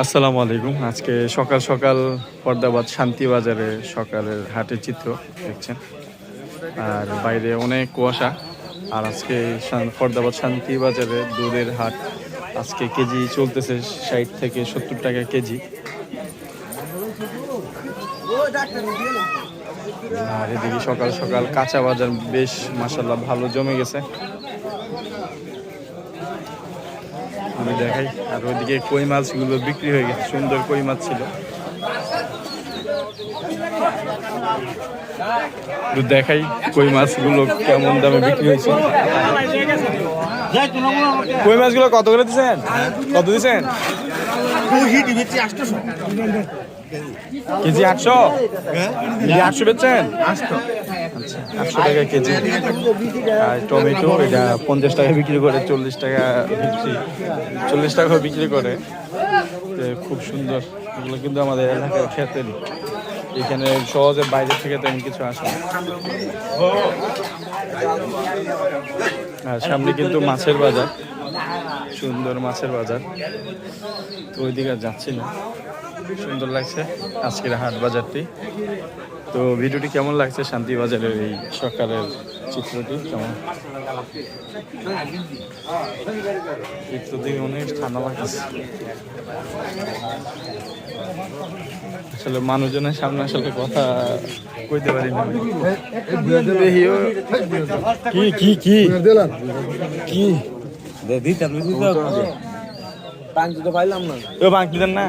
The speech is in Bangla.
আসসালামু আলাইকুম। আজকে সকাল সকাল পর্দাবাদ শান্তি বাজারে সকালের হাটের চিত্র দেখছেন। আর বাইরে অনেক কুয়াশা। আর আজকে পর্দাবাদ শান্তি বাজারে দুধের হাট আজকে কেজি চলতেছে ষাট থেকে সত্তর টাকা কেজি। আর এদিকে সকাল সকাল কাঁচা বাজার বেশ মাসাল্লাহ ভালো জমে গেছে। আমি দেখাই। আর ওইদিকে কই মাছগুলো বিক্রি হয়ে গেছে। সুন্দর কই মাছ ছিল। দেখাই কই মাছগুলো কেমন দামে বিক্রি হয়েছে। কই মাছগুলো কত করে দিচ্ছেন? কত দিচ্ছেন? কেজি আটশো? কেজি আটশো বেচছেন? আটশো টাকা কেজি। আর টমেটো, এটা পঞ্চাশ টাকা বিক্রি করে, চল্লিশ টাকা বিক্রি, চল্লিশ টাকা বিক্রি করে। খুব সুন্দর। এগুলো কিন্তু আমাদের এলাকার ক্ষেতেরই এখানে সহজে বাইরে থেকে তেমন কিছু আসে আর সামনে কিন্তু মাছের বাজার। সুন্দর মাছের বাজার। তো ওইদিকে যাচ্ছি না। সুন্দর লাগছে আজকের হাট বাজারটি। তো ভিডিওটি কেমন লাগছে শান্তি বাজারের এই সকালের চিত্রটি কেমন? অনেক ঠান্ডা লাগছে। আসলে মানুষজনের সামনে আসলে কথা কইতে পারি না। কি কি কি? কি? দিতাম পাঁচ তো পাইলাম না। ও বাকি দেন না?